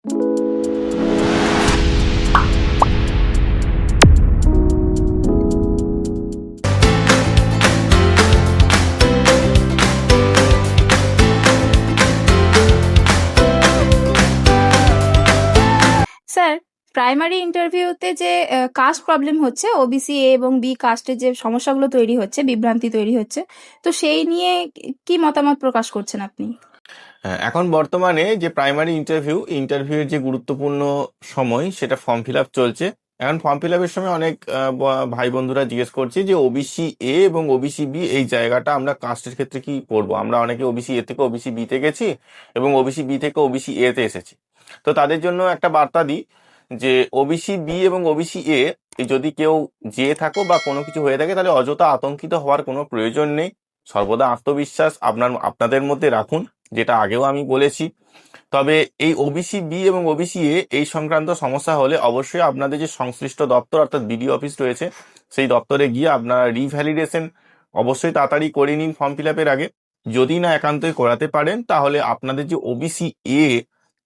Sir, primary ইন্টারভিউতে যে caste problem হচ্ছে ওবিসি এ এবং বি কাস্টের যে সমস্যাগুলো তৈরি হচ্ছে, বিভ্রান্তি তৈরি হচ্ছে, তো সেই নিয়ে কি মতামত প্রকাশ করছেন আপনি? এখন বর্তমানে যে প্রাইমারি ইন্টারভিউ ইন্টারভিউয়ের যে গুরুত্বপূর্ণ সময়, সেটা ফর্ম ফিল আপ চলছে। এখন ফর্ম ফিল আপের সময় অনেক ভাই বন্ধুরা জিজ্ঞেস করছে যে ওবিসি এ এবং ওবিসি বি এই জায়গাটা আমরা কাস্টের ক্ষেত্রে কি করব? আমরা অনেকে ওবিসি এ থেকে ওবিসি বি তে গেছি এবং ওবিসি বি থেকে ওবিসি এ তে এসেছি। তো তাদের জন্য একটা বার্তা দিই যে ওবিসি বি এবং ওবিসি এ যদি কেউ যেয়ে থাকো বা কোনো কিছু হয়ে থাকে, তাহলে অযথা আতঙ্কিত হওয়ার কোনো প্রয়োজন নেই। সর্বদা আত্মবিশ্বাস আপনার, আপনাদের মধ্যে রাখুন। যেটা আগেও আমি বলেছি। তবে এই ওবিসি বি এবং ওবিসি এ এই সংক্রান্ত সমস্যা হলে অবশ্যই আপনাদের যে সংশ্লিষ্ট দপ্তর, অর্থাৎ বিডিও অফিস রয়েছে, সেই দপ্তরে গিয়ে আপনারা রিভ্যালিডেশন অবশ্যই তাড়াতাড়ি করে নিন ফর্ম ফিল আগে। যদি না একান্তই করাতে পারেন, তাহলে আপনাদের যে ওবিসি এ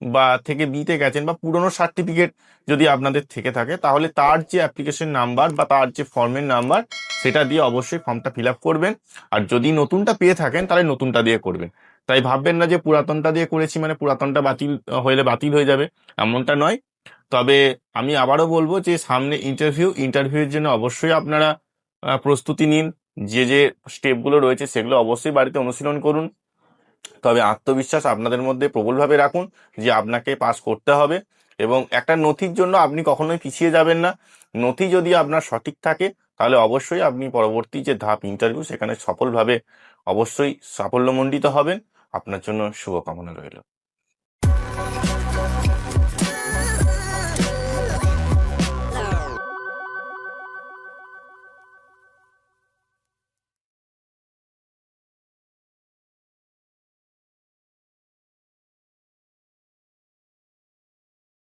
বা থেকে বিতে গেছেন বা পুরনো সার্টিফিকেট যদি আপনাদের থেকে থাকে, তাহলে তার যে অ্যাপ্লিকেশন নাম্বার বা তার যে ফর্মের নাম্বার সেটা দিয়ে অবশ্যই ফর্মটা ফিল করবেন। আর যদি নতুনটা পেয়ে থাকেন, তাহলে নতুনটা দিয়ে করবেন। তাই ভাববেন না যে পুরাতনটা দিয়ে করেছি মানে পুরাতনটা বাতিল হইলে বাতিল হয়ে যাবে, এমনটা নয়। তবে আমি আবারও বলব যে সামনে ইন্টারভিউ ইন্টারভিউর জন্য অবশ্যই আপনারা প্রস্তুতি নিন। যে যে স্টেপগুলো রয়েছে সেগুলো অবশ্যই বাড়িতে অনুশীলন করুন। তবে আত্মবিশ্বাস আপনাদের মধ্যে প্রবলভাবে রাখুন যে আপনাকে পাস করতে হবে এবং একটা নথির জন্য আপনি কখনোই পিছিয়ে যাবেন না। নথি যদি আপনার সঠিক থাকে, তাহলে অবশ্যই আপনি পরবর্তী যে ধাপ ইন্টারভিউ সেখানে সফলভাবে অবশ্যই সাফল্যমণ্ডিত হবেন। আপনার জন্য শুভকামনা রইল।